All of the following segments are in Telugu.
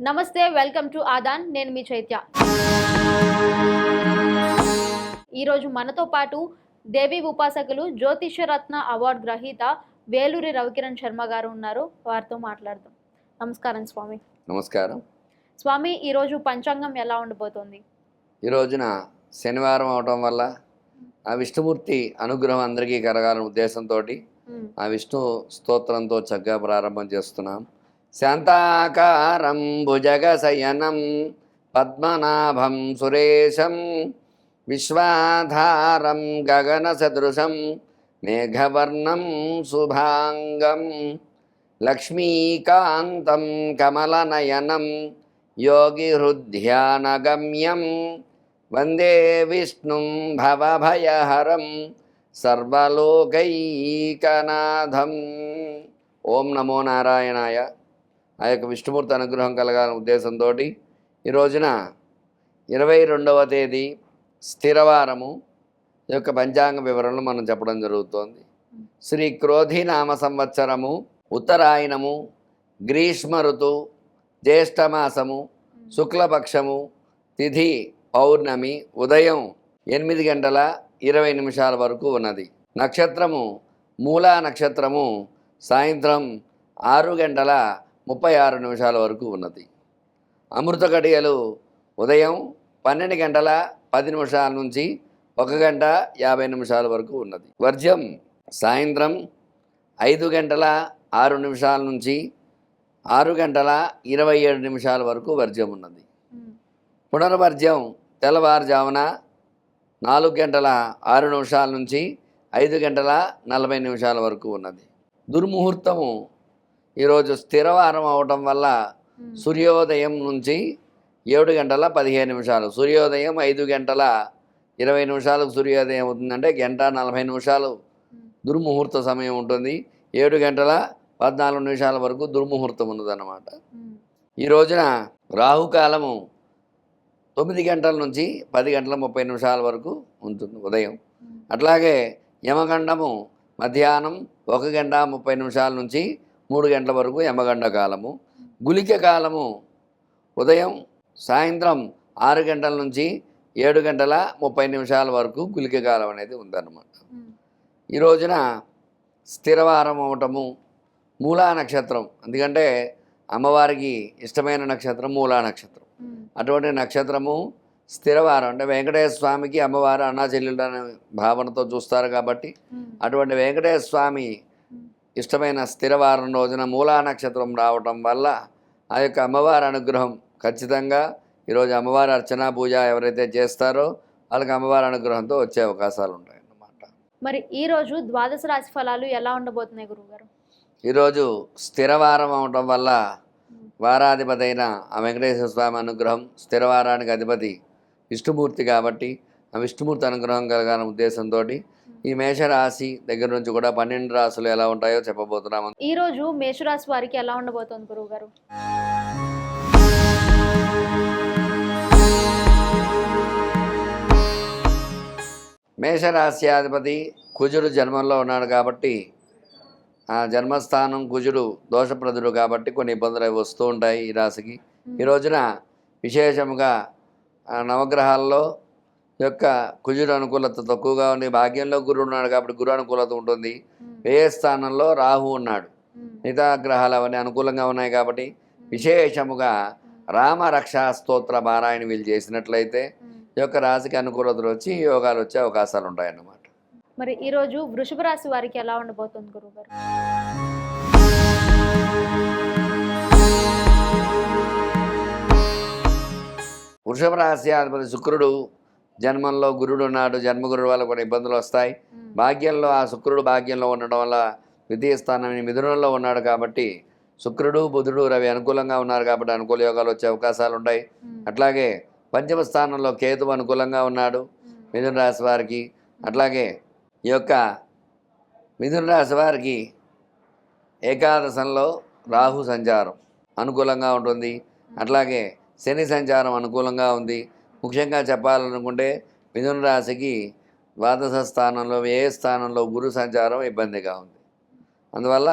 నమస్తే వెల్కమ్ టు ఆదాన్. నేను మీ చైత్య. ఈరోజు మనతో పాటు దేవి ఉపాసకులు జ్యోతిష్యరత్న అవార్డు గ్రహీత వేలూరి రవికిరణ్ శర్మ గారు ఉన్నారు. వారితో మాట్లాడదాం. నమస్కారం స్వామి. నమస్కారం. స్వామి ఈరోజు పంచాంగం ఎలా ఉండబోతోంది? ఈ రోజున శనివారం అవటం వల్ల ఆ విష్ణుమూర్తి అనుగ్రహం అందరికీ కలగాలనే ఉద్దేశంతో ఆ విష్ణు స్తోత్రంతో చక్కగా ప్రారంభం చేస్తున్నాం. శాంతాకారం భుజగశయనం పద్మనాభం సురేశం విశ్వాధారం గగన సదృశం మేఘవర్ణం శుభాంగం లక్ష్మీకాంతం కమలనయనం యోగిహృద్ధ్యానగమ్యం వందే విష్ణుం భవభయహరం సర్వలోకైకనాథం. ఓం నమో నారాయణాయ. ఆ యొక్క విష్ణుమూర్తి అనుగ్రహం కలగాలనే ఉద్దేశంతో ఈ రోజున ఇరవై రెండవ తేదీ స్థిరవారము ఈ యొక్క పంచాంగ వివరణలు మనం చెప్పడం జరుగుతోంది. శ్రీ క్రోధి నామ సంవత్సరము ఉత్తరాయణము గ్రీష్మ ఋతు జ్యేష్ఠమాసము శుక్లపక్షము తిథి పౌర్ణమి ఉదయం ఎనిమిది గంటల ఇరవై నిమిషాల వరకు ఉన్నది. నక్షత్రము మూలా నక్షత్రము సాయంత్రం ఆరు గంటల ముప్పై ఆరు నిమిషాల వరకు ఉన్నది. అమృత ఘడియలు ఉదయం పన్నెండు గంటల పది నిమిషాల నుంచి ఒక గంట యాభై నిమిషాల వరకు ఉన్నది. వర్జ్యం సాయంత్రం ఐదు గంటల ఆరు నిమిషాల నుంచి ఆరు గంటల ఇరవై ఏడు నిమిషాల వరకు వర్జ్యం ఉన్నది. పునర్వర్జ్యం తెల్లవారుజామున నాలుగు గంటల ఆరు నిమిషాల నుంచి ఐదు గంటల నలభై నిమిషాల వరకు ఉన్నది. దుర్ముహూర్తము ఈరోజు స్థిరవారం అవటం వల్ల సూర్యోదయం నుంచి ఏడు గంటల పదిహేను నిమిషాలు సూర్యోదయం ఐదు గంటల ఇరవై నిమిషాలకు సూర్యోదయం అవుతుందంటే గంట నలభై నిమిషాలు దుర్ముహూర్త సమయం ఉంటుంది. ఏడు గంటల పద్నాలుగు నిమిషాల వరకు దుర్ముహూర్తం ఉన్నదన్నమాట. ఈ రోజున రాహుకాలము తొమ్మిది గంటల నుంచి పది గంటల ముప్పై నిమిషాల వరకు ఉంటుంది ఉదయం. అట్లాగే యమగండము మధ్యాహ్నం ఒక గంట ముప్పై నిమిషాల నుంచి మూడు గంటల వరకు యమగండ కాలము. గులిక కాలము ఉదయం సాయంత్రం ఆరు గంటల నుంచి ఏడు గంటల ముప్పై నిమిషాల వరకు గులిక కాలం అనేది ఉందన్నమాట. ఈ రోజున స్థిరవారం అవటము మూలా నక్షత్రం. ఎందుకంటే అమ్మవారికి ఇష్టమైన నక్షత్రం మూలా నక్షత్రం. అటువంటి నక్షత్రము స్థిరవారం. అంటే వెంకటేశ్వర స్వామికి అమ్మవారు అన్నా చెల్లెలు అనే భావనతో చూస్తారు కాబట్టి అటువంటి వెంకటేశ్వర స్వామి ఇష్టమైన స్థిరవారం రోజున మూలా నక్షత్రం రావటం వల్ల ఆ యొక్క అమ్మవారి అనుగ్రహం ఖచ్చితంగా ఈరోజు అమ్మవారి అర్చన పూజ ఎవరైతే చేస్తారో వాళ్ళకి అమ్మవారి అనుగ్రహంతో వచ్చే అవకాశాలు ఉంటాయి అన్నమాట మరి ఈరోజు ద్వాదశ రాశి ఫలాలు ఎలా ఉండబోతున్నాయి గురువుగారు? ఈరోజు స్థిరవారం అవటం వల్ల వారాధిపతి అయిన ఆ వెంకటేశ్వర స్వామి అనుగ్రహం స్థిరవారానికి అధిపతి విష్ణుమూర్తి కాబట్టి ఆ విష్ణుమూర్తి అనుగ్రహం కలగాలనే ఉద్దేశంతో ఈ మేషరాశి దగ్గర నుంచి కూడా పన్నెండు రాశులు ఎలా ఉంటాయో చెప్పబోతున్నాము. ఈరోజు మేషరాశి వారికి ఎలా ఉండబోతోంది గురువుగారు? మేషరాశ్యాధిపతి కుజుడు జన్మంలో ఉన్నాడు కాబట్టి ఆ జన్మస్థానం కుజుడు దోషప్రదుడు కాబట్టి కొన్ని ఇబ్బందులు అవి వస్తూ ఉంటాయి ఈ రాశికి. ఈ రోజున విశేషముగా నవగ్రహాల్లో యొక్క కుజుడు అనుకూలత తక్కువగా ఉంది భాగ్యంలో గురువు ఉన్నాడు కాబట్టి గురు అనుకూలత ఉంటుంది. వ్యయ స్థానంలో రాహు ఉన్నాడు. మిగతా గ్రహాలు అవన్నీ అనుకూలంగా ఉన్నాయి కాబట్టి విశేషముగా రామ రక్షా స్తోత్ర పారాయణ వీళ్ళు చేసినట్లయితే. ఈ యొక్క రాశికి అనుకూలతలు వచ్చి యోగాలు వచ్చే అవకాశాలు ఉంటాయన్నమాట. మరి ఈరోజు వృషభ రాశి వారికి ఎలా ఉండబోతుంది గురువుగారు? వృషభ రాశి అధిపతి శుక్రుడు జన్మంలో గురుడు ఉన్నాడు జన్మగురుడు వల్ల కొన్ని ఇబ్బందులు వస్తాయి. భాగ్యంలో ఆ శుక్రుడు భాగ్యంలో ఉండడం వల్ల ద్వితీయ స్థానం మిథునంలో ఉన్నాడు కాబట్టి శుక్రుడు బుధుడు రవి అనుకూలంగా ఉన్నారు కాబట్టి అనుకూల యోగాలు వచ్చే అవకాశాలు ఉంటాయి. అట్లాగే పంచమ స్థానంలో కేతు అనుకూలంగా ఉన్నాడు మిథున రాశి వారికి. అట్లాగే ఈ యొక్క మిథున రాశి వారికి ఏకాదశంలో రాహు సంచారం అనుకూలంగా ఉంటుంది. అట్లాగే శని సంచారం అనుకూలంగా ఉంది. ముఖ్యంగా చెప్పాలనుకుంటే మిథున రాశికి ద్వాదశ స్థానంలో ఏ స్థానంలో గురు సంచారం ఇబ్బందిగా ఉంది. అందువల్ల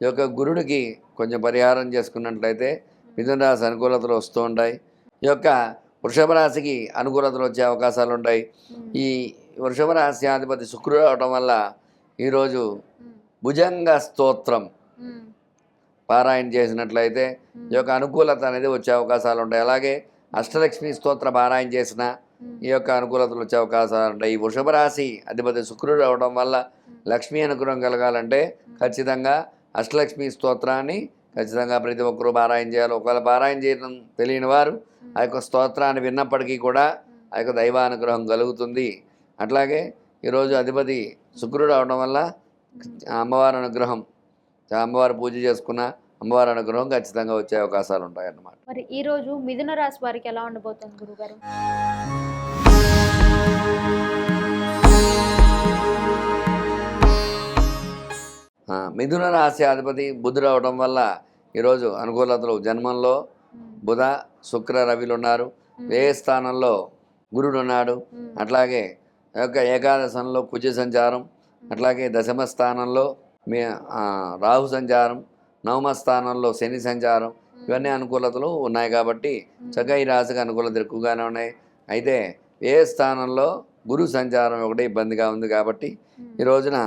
ఈ యొక్క గురుడికి కొంచెం పరిహారం చేసుకున్నట్లయితే మిథున రాశి అనుకూలతలు వస్తూ ఉంటాయి. ఈ యొక్క వృషభ రాశికి అనుకూలతలు వచ్చే అవకాశాలు ఉంటాయి. ఈ వృషభ రాశి అధిపతి శుక్రుడు అవటం వల్ల ఈరోజు భుజంగ స్తోత్రం పారాయణ చేసినట్లయితే ఈ యొక్క అనుకూలత అనేది వచ్చే అవకాశాలు ఉంటాయి. అలాగే అష్టలక్ష్మి స్తోత్ర పారాయణ చేసిన ఉమ్, ఈ యొక్క అనుకూలతలు వచ్చే అవకాశాలు ఉంటాయి. ఈ వృషభ రాశి అధిపతి శుక్రుడు అవడం వల్ల లక్ష్మీ అనుగ్రహం కలగాలంటే ఖచ్చితంగా అష్టలక్ష్మి స్తోత్రాన్ని ఖచ్చితంగా ప్రతి ఒక్కరూ పారాయణ చేయాలి. ఒకవేళ పారాయణ చేయడం తెలియని వారు ఆ యొక్క స్తోత్రాన్ని విన్నప్పటికీ కూడా ఆ యొక్క దైవానుగ్రహం కలుగుతుంది. అట్లాగే ఈరోజు అధిపతి శుక్రుడు అవడం వల్ల అమ్మవారి అనుగ్రహం అమ్మవారి పూజ చేసుకున్న అమ్మవారి అనుగ్రహం ఖచ్చితంగా వచ్చే అవకాశాలు ఉంటాయి అన్నమాట మరి ఈ రోజు మిథున రాశి వారికి ఎలా ఉండబోతుంది గురుగారు? మిథున రాశి అధిపతి బుధుడు అవడం వల్ల ఈరోజు అనుకూలతలు జన్మంలో బుధ శుక్ర రవిలు ఉన్నారు. వ్యయ స్థానంలో గురుడు ఉన్నాడు అట్లాగే యొక్క ఏకాదశంలో కుజ సంచారం అట్లాగే దశమ స్థానంలో మీ రాహు సంచారం నవమ స్థానంలో శని సంచారం. ఇవన్నీ అనుకూలతలు ఉన్నాయి కాబట్టి చక్కగా ఈ రాశికి అనుకూలతలు ఎక్కువగానే ఉన్నాయి. అయితే ఏ స్థానంలో గురు సంచారం ఒకటి ఇబ్బందిగా ఉంది కాబట్టి ఈ రోజున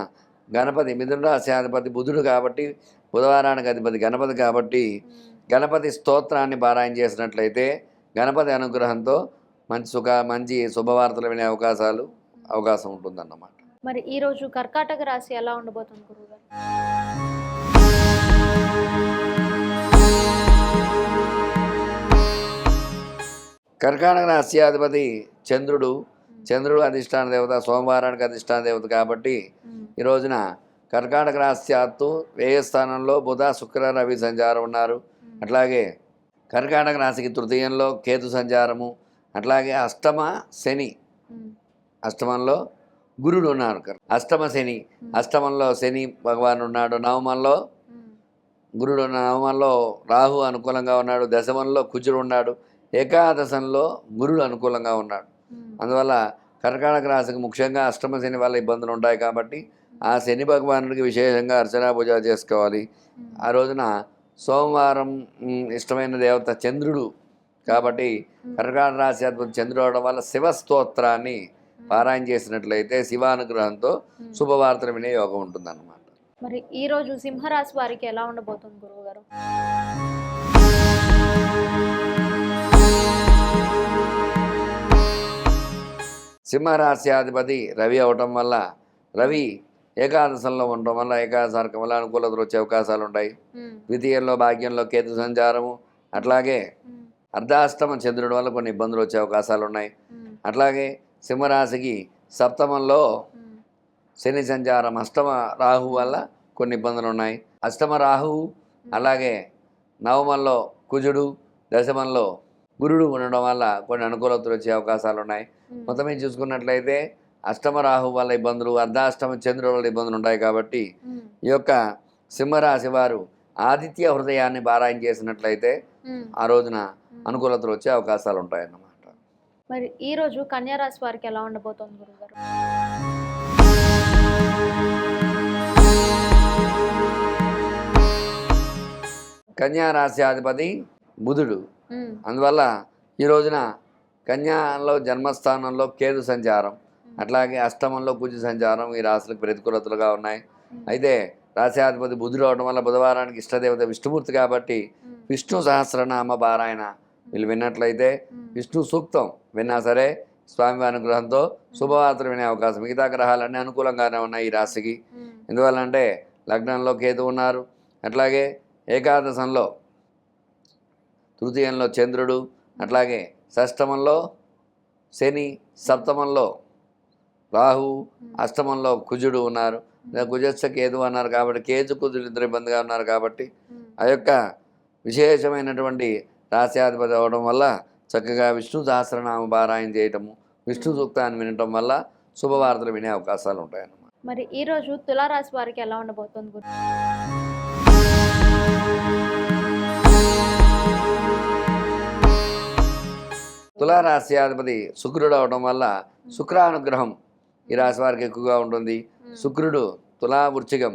గణపతి మిథున రాశి అధిపతి బుధుడు కాబట్టి బుధవారానికి అధిపతి గణపతి కాబట్టి గణపతి స్తోత్రాన్ని పారాయణ చేసినట్లయితే గణపతి అనుగ్రహంతో మంచి సుఖ మంచి శుభవార్తలు వినే అవకాశాలు అవకాశం ఉంటుందన్నమాట. మరి ఈ రోజు కర్కాటక రాశి ఎలా ఉండబోతుంది గురుగారు కర్కాటక రాశి అధిపతి చంద్రుడు చంద్రుడు అధిష్టాన దేవత సోమవారానికి అధిష్టాన దేవత కాబట్టి ఈ రోజున కర్కాటక రాశ్యాత్తు వ్యయ స్థానంలో బుధ శుక్ర రవి సంచారం ఉన్నారు. అట్లాగే కర్కాటక రాశికి తృతీయంలో కేతు సంచారము అట్లాగే అష్టమ శని. అష్టమంలో గురుడు ఉన్నారు. అష్టమ శని అష్టమంలో శని భగవాన్ ఉన్నాడు. నవమంలో గురుడు నవమంలో రాహు అనుకూలంగా ఉన్నాడు. దశమంలో కుజుడు ఉన్నాడు. ఏకాదశంలో గురుడు అనుకూలంగా ఉన్నాడు. అందువల్ల కర్కాటక రాశికి ముఖ్యంగా అష్టమ శని వల్ల ఇబ్బందులు ఉంటాయి కాబట్టి ఆ శని భగవానుడికి విశేషంగా అర్చనా పూజ చేసుకోవాలి. ఆ రోజున సోమవారం ఇష్టమైన దేవత చంద్రుడు కాబట్టి కర్కాటక రాశి అధిపతి చంద్రుడు అవడం వల్ల శివ స్తోత్రాన్ని పారాయణ చేసినట్లయితే శివానుగ్రహంతో. శుభవార్తలు వినే యోగం ఉంటుందన్నమాట. మరి ఈ రోజు సింహరాశి వారికి ఎలా ఉండబోతుంది గురువు గారు సింహరాశి అధిపతి రవి అవటం వల్ల రవి ఏకాదశంలో ఉండటం వల్ల ఏకాదశార్కం వల్ల అనుకూలతలు వచ్చే అవకాశాలు ఉంటాయి ద్వితీయంలో భాగ్యంలో కేతు సంచారము అట్లాగే అర్ధాష్టమ చంద్రుడి వల్ల కొన్ని ఇబ్బందులు వచ్చే అవకాశాలు ఉన్నాయి అట్లాగే సింహరాశికి సప్తమంలో శని సంచారం అష్టమ రాహు వల్ల కొన్ని ఇబ్బందులు ఉన్నాయి అష్టమ రాహువు అలాగే నవమంలో కుజుడు దశమంలో గురుడు ఉండడం వల్ల కొన్ని అనుకూలతలు వచ్చే అవకాశాలు ఉన్నాయి మొత్తం మీద చూసుకున్నట్లయితే అష్టమ రాహు వల్ల ఇబ్బందులు అర్ధాష్టమ చంద్రుడి వల్ల ఇబ్బందులు ఉంటాయి కాబట్టి ఈ యొక్క సింహరాశి వారు ఆదిత్య హృదయాన్ని పారాయణ చేసినట్లయితే ఆ రోజున అనుకూలతలు వచ్చే అవకాశాలు ఉంటాయన్నమాట మరి ఈ రోజు కన్యా రాశి వారికి ఎలా ఉండబోతోంది గురువు గారు కన్యా రాశి అధిపతి బుధుడు. అందువల్ల ఈ రోజున కన్యాలో జన్మస్థానంలో కేతు సంచారం అట్లాగే అష్టమంలో కుజ సంచారం ఈ రాశులకు ప్రతికూలతలుగా ఉన్నాయి. అయితే రాశ్యాధిపతి బుధుడు అవడం వల్ల బుధవారానికి ఇష్టదేవత విష్ణుమూర్తి కాబట్టి విష్ణు సహస్రనామ పారాయణ వీళ్ళు విన్నట్లయితే విష్ణు సూక్తం. విన్నా సరే స్వామి అనుగ్రహంతో శుభవార్తలు వినే అవకాశం మిగతా గ్రహాలన్నీ అనుకూలంగానే ఉన్నాయి ఈ రాశికి. ఎందువల్ల అంటే లగ్నంలో కేతు ఉన్నారు. అట్లాగే ఏకాదశంలో తృతీయంలో చంద్రుడు అట్లాగే షష్టమంలో శని సప్తమంలో రాహు అష్టమంలో కుజుడు ఉన్నారు. కుజస్థ కేతు అన్నారు కాబట్టి కేతు కుజుడు ఇద్దరు ఇబ్బందిగా ఉన్నారు కాబట్టి ఆ యొక్క విశేషమైనటువంటి రాశ్యాధిపతి అవడం వల్ల చక్కగా విష్ణు సహస్రనామ పారాయణ చేయటము విష్ణు సూక్తాన్ని వినటం వల్ల శుభవార్తలు వినే అవకాశాలు ఉంటాయన్నమాట. మరి ఈ రోజు తులారాశి వారికి ఎలా ఉండబోతోంది తులారాశ్యాధిపతి శుక్రుడు అవడం వల్ల శుక్రానుగ్రహం ఈ రాశి వారికి ఎక్కువగా ఉంటుంది. శుక్రుడు తులా వృచ్చికం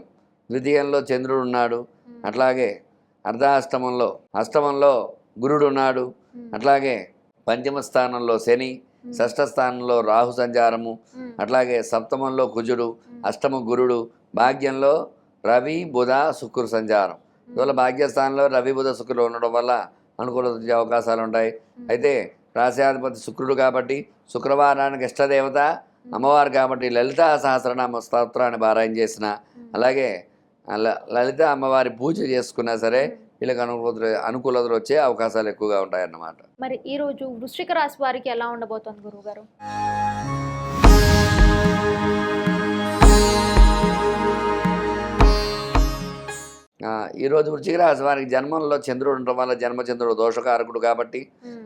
ద్వితీయంలో చంద్రుడు ఉన్నాడు. అట్లాగే అర్ధాష్టమంలో అష్టమంలో గురుడు ఉన్నాడు. అట్లాగే పంచమ స్థానంలో శని షష్ఠ స్థానంలో రాహు సంచారము అట్లాగే సప్తమంలో కుజుడు అష్టమ గురుడు భాగ్యంలో రవి బుధ శుక్రు సంచారం. ఇవాళ భాగ్యస్థానంలో రవి బుధ శుక్రులు ఉండడం వల్ల అనుకూలత అవకాశాలు ఉంటాయి. అయితే రాశ్యాధిపతి శుక్రుడు కాబట్టి శుక్రవారానికి ఇష్టదేవత అమ్మవారు కాబట్టి లలిత సహస్రనామ స్తోత్రాన్ని పారాయణ చేసిన అలాగే ల- లలిత అమ్మవారి పూజ చేసుకున్నా సరే వీళ్ళకి అనుకూలత అనుకూలతలు వచ్చే అవకాశాలు ఎక్కువగా ఉంటాయన్నమాట. మరి ఈ రోజు వృశ్చిక రాశి వారికి ఎలా ఉండబోతోంది గురువు గారు ఈరోజు వృశ్చిక రాశి వారికి జన్మంలో చంద్రుడు ఉండడం వల్ల జన్మచంద్రుడు దోషకారకుడు కాబట్టి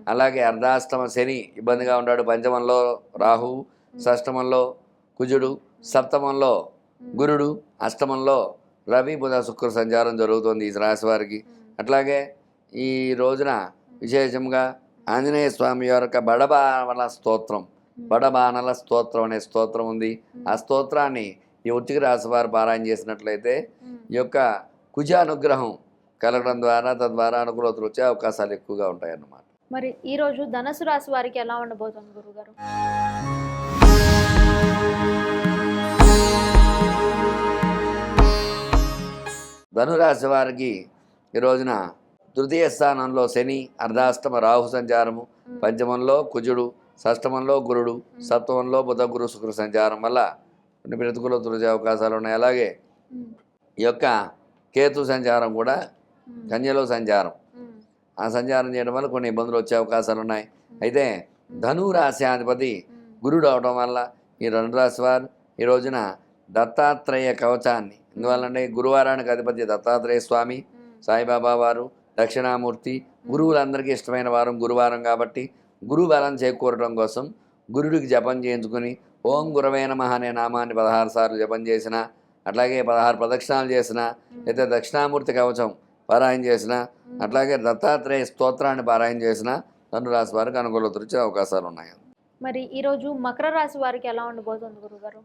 అలాగే అర్ధాష్టమ శని ఇబ్బందిగా ఉన్నాడు పంచమంలో రాహువు షష్టమంలో కుజుడు సప్తమంలో గురుడు అష్టమంలో రవి బుధ శుక్ర సంచారం జరుగుతుంది ఈ రాశి వారికి అట్లాగే ఈ రోజున విశేషంగా ఆంజనేయ స్వామి యొక్క బడబానల స్తోత్రం బడబానల స్తోత్రం అనే స్తోత్రం ఉంది. ఆ స్తోత్రాన్ని ఈ వృత్తికి రాశి వారు పారాయణ చేసినట్లయితే ఈ యొక్క కుజ అనుగ్రహం కలగడం ద్వారా తద్వారా అనుకూలతలు వచ్చే అవకాశాలు ఎక్కువగా ఉంటాయన్నమాట. మరి ఈ రోజు ధనసు రాశి వారికి ఎలా ఉండబోతోంది గురువు గారు ధనురాశి వారికి ఈ రోజున తృతీయ స్థానంలో శని అర్ధాష్టమ రాహు సంచారము పంచమంలో కుజుడు షష్టమంలో గురుడు సప్తమంలో బుధ గురు శుక్ర సంచారం వల్ల కొన్ని వచ్చే అవకాశాలు ఉన్నాయి. అలాగే ఈ యొక్క కేతు సంచారం కూడా కన్యలో సంచారం. ఆ సంచారం చేయడం వల్ల కొన్ని ఇబ్బందులు వచ్చే అవకాశాలు ఉన్నాయి. అయితే ధను రాశి అధిపతి ఉమ్, గురుడు అవడం వల్ల ఈ రెండు రాశి వారు ఈ రోజున దత్తాత్రేయ కవచాన్ని ఎందువల్లంటే గురువారానికి అధిపతి దత్తాత్రేయ స్వామి సాయిబాబా వారు దక్షిణామూర్తి గురువులందరికీ ఇష్టమైన వారం గురువారం కాబట్టి గురు బలం చేకూరడం కోసం గురుడికి జపం చేయించుకుని ఓం గురవే నమః అనే నామాన్ని పదహారు సార్లు జపం చేసిన అట్లాగే పదహారు ప్రదక్షిణాలు చేసిన అయితే దక్షిణామూర్తి కవచం పారాయణ చేసిన అట్లాగే దత్తాత్రేయ స్తోత్రాన్ని పారాయణ చేసిన ధను రాశి వారికి అనుకూలత వచ్చే అవకాశాలు ఉన్నాయి మరి ఈ రోజు మకర రాశి వారికి ఎలా ఉండబోతోంది గురువు గారు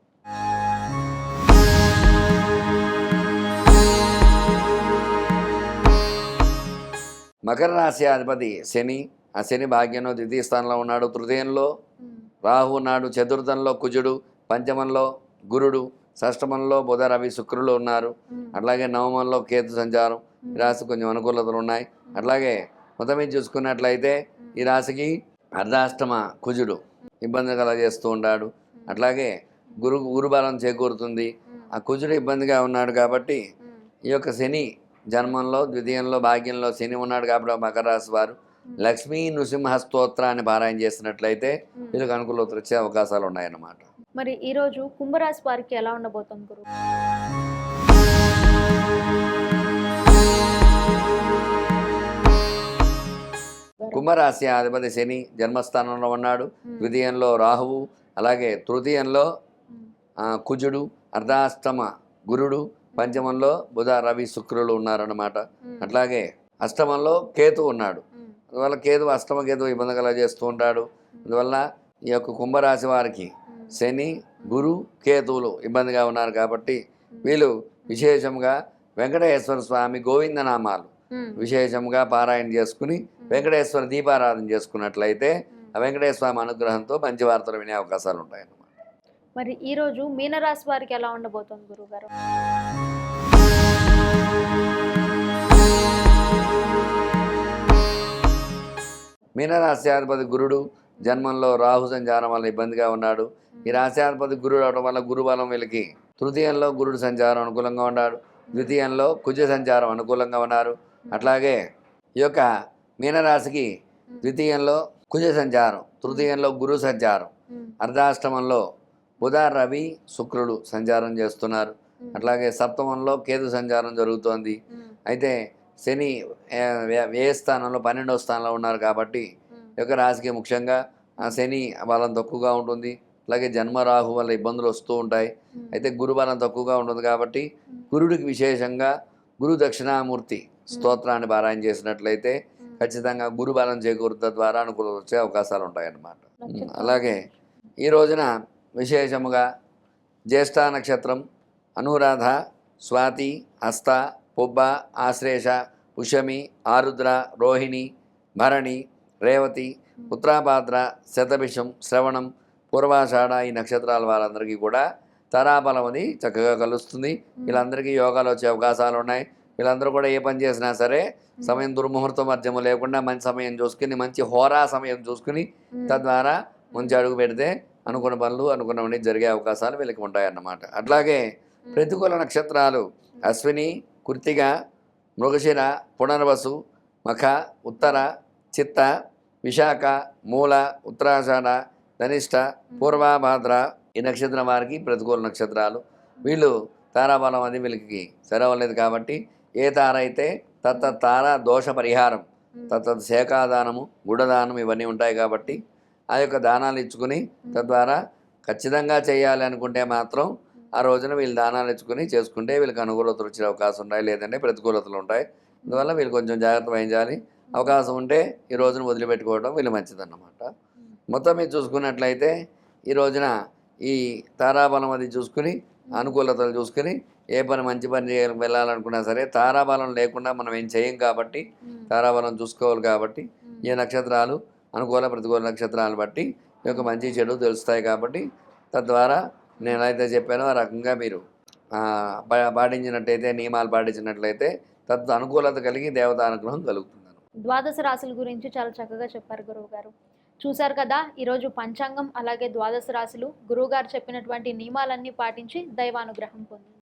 మకర రాశి అధిపతి శని ఆ శని భాగ్యంలో ద్వితీయ స్థానంలో ఉన్నాడు తృతీయంలో రాహు ఉన్నాడు చతుర్థంలో కుజుడు పంచమంలో గురుడు షష్టమంలో బుధ రవి శుక్రులు ఉన్నారు. అట్లాగే నవమంలో కేతు సంచారం. ఈ రాశి కొంచెం అనుకూలతలు ఉన్నాయి. అట్లాగే మొత్తం చూసుకున్నట్లయితే ఈ రాశికి అర్ధాష్టమ కుజుడు ఇబ్బంది కలగజేస్తూ ఉంటాడు. అట్లాగే గురు గురుబలం చేకూరుతుంది. ఆ కుజుడు ఇబ్బందిగా ఉన్నాడు కాబట్టి ఈ యొక్క శని జన్మంలో ద్వితీయంలో భాగ్యంలో శని ఉన్నాడు కాబట్టి మకర రాశి వారు లక్ష్మీ నృసింహ స్తోత్రాన్ని పారాయణ చేసినట్లయితే. వీళ్ళకి అనుకూలత వచ్చే అవకాశాలు ఉన్నాయన్నమాట. మరి ఈ రోజు కుంభరాశి వారికి ఎలా ఉండబోతోంది గురువు కుంభరాశి అధిపతి శని జన్మస్థానంలో ఉన్నాడు. ద్వితీయంలో రాహువు అలాగే తృతీయంలో కుజుడు అర్ధాష్టమ గురుడు పంచమంలో బుధ రవి శుక్రులు ఉన్నారన్నమాట. అట్లాగే అష్టమంలో కేతు ఉన్నాడు. అందువల్ల కేతు అష్టమ కేతు ఇబ్బంది కలగజేస్తూ ఉంటాడు. అందువల్ల ఈ యొక్క కుంభరాశి వారికి శని గురు కేతువులు ఇబ్బందిగా ఉన్నారు కాబట్టి వీళ్ళు విశేషంగా వెంకటేశ్వర స్వామి గోవిందనామాలు విశేషంగా పారాయణ చేసుకుని వెంకటేశ్వర దీపారాధన చేసుకున్నట్లయితే ఆ వెంకటేశ్వర స్వామి అనుగ్రహంతో మంచి వార్తలు వినే అవకాశాలు ఉంటాయి అన్నమాట మరి ఈ రోజు మీనరాశి వారికి ఎలా ఉండబోతోంది గురువు గారు మీనరాశ్యాధిపతి గురుడు జన్మంలో రాహు సంచారం వల్ల ఇబ్బందిగా ఉన్నాడు. ఈ రాశ్యాధిపతి గురుడు అవడం వల్ల గురుబలం వీళ్ళకి. తృతీయంలో గురుడు సంచారం అనుకూలంగా ఉన్నాడు. ద్వితీయంలో కుజ సంచారం అనుకూలంగా ఉన్నారు. అట్లాగే ఈ యొక్క మీనరాశికి ద్వితీయంలో కుజ సంచారం తృతీయంలో గురు సంచారం. అర్ధాష్టమంలో బుధ రవి శుక్రుడు సంచారం చేస్తున్నారు. అట్లాగే సప్తమంలో కేతు సంచారం జరుగుతోంది. అయితే శని ఏ, స్థానంలో పన్నెండవ స్థానంలో ఉన్నారు కాబట్టి యొక్క రాశికి ముఖ్యంగా ఆ శని బలం తక్కువగా ఉంటుంది. అలాగే జన్మరాహు వల్ల ఇబ్బందులు వస్తూ ఉంటాయి. అయితే గురు బలం తక్కువగా ఉంటుంది కాబట్టి గురుడికి విశేషంగా గురు దక్షిణామూర్తి స్తోత్రాన్ని పారాయణ చేసినట్లయితే ఖచ్చితంగా గురు బలం చేకూరుత ద్వారా అనుకూలత వచ్చే అవకాశాలు ఉంటాయన్నమాట. అలాగే ఈ రోజున విశేషముగా జ్యేష్ఠ నక్షత్రం అనురాధ స్వాతి హస్త పుబ్బ ఆశ్లేష పుషమి ఆరుద్ర రోహిణి భరణి రేవతి ఉత్తరాభాద్ర శతభిషం శ్రవణం పూర్వాషాఢ ఈ నక్షత్రాల వాళ్ళందరికీ కూడా తరాబలం అది చక్కగా కలుస్తుంది. వీళ్ళందరికీ యోగాలు వచ్చే అవకాశాలు ఉన్నాయి. వీళ్ళందరూ కూడా ఏ పని చేసినా సరే సమయం దుర్ముహూర్తం మధ్యము లేకుండా మంచి సమయం చూసుకుని మంచి హోరా సమయం చూసుకుని తద్వారా మంచి అడుగు పెడితే అనుకున్న పనులు అనుకున్నవన్నీ జరిగే అవకాశాలు వీళ్ళకి ఉంటాయన్నమాట. అట్లాగే ప్రతికూల నక్షత్రాలు అశ్విని కృత్తిక మృగశిర పునర్వసు మఖ ఉత్తర చిత్త విశాఖ మూల ఉత్తరాషాఢ ధనిష్ట పూర్వాభాద్ర ఈ నక్షత్రం వారికి ప్రతికూల నక్షత్రాలు. వీళ్ళు తారాబలం అది వీళ్ళకి సరవలేదు కాబట్టి ఏ తార అయితే తత్త తార దోష పరిహారం తత్త శేఖాదానము గుడదానం ఇవన్నీ ఉంటాయి కాబట్టి ఆ యొక్క దానాలు ఇచ్చుకుని తద్వారా ఖచ్చితంగా చేయాలి అనుకుంటే మాత్రం ఆ రోజున వీళ్ళు దానాలు ఇచ్చుకుని చేసుకుంటే వీళ్ళకి అనుకూలతలు వచ్చే అవకాశం ఉంటాయి లేదంటే ప్రతికూలతలు ఉంటాయి. అందువల్ల వీళ్ళు కొంచెం జాగ్రత్త వహించాలి. అవకాశం ఉంటే ఈ రోజున వదిలిపెట్టుకోవడం వీళ్ళు మంచిదన్నమాట. మొత్తం మీద చూసుకున్నట్లయితే ఈ రోజున ఈ తారాబలం అది చూసుకుని అనుకూలతలు చూసుకుని ఏ పని మంచి పని చేయాలి వెళ్ళాలనుకున్నా సరే తారాబలం లేకుండా మనం ఏం చేయం కాబట్టి తారాబలం చూసుకోవాలి కాబట్టి ఈ నక్షత్రాలు అనుకూల ప్రతికూల నక్షత్రాలను బట్టి ఈ యొక్క మంచి చెడు తెలుస్తాయి కాబట్టి తద్వారా నేను అయితే చెప్పానో ఆ రకంగా మీరు పాటించినట్టయితే నియమాలు పాటించినట్లయితే తద్ అనుకూలత కలిగి దేవతా అనుగ్రహం కలుగుతుంది. ద్వాదశ రాశుల గురించి చాలా చక్కగా చెప్పారు గురువు గారు చూశారు కదా ఈరోజు పంచాంగం అలాగే ద్వాదశ రాశులు గురువుగారు చెప్పినటువంటి నియమాలన్నీ పాటించి దైవానుగ్రహం పొందింది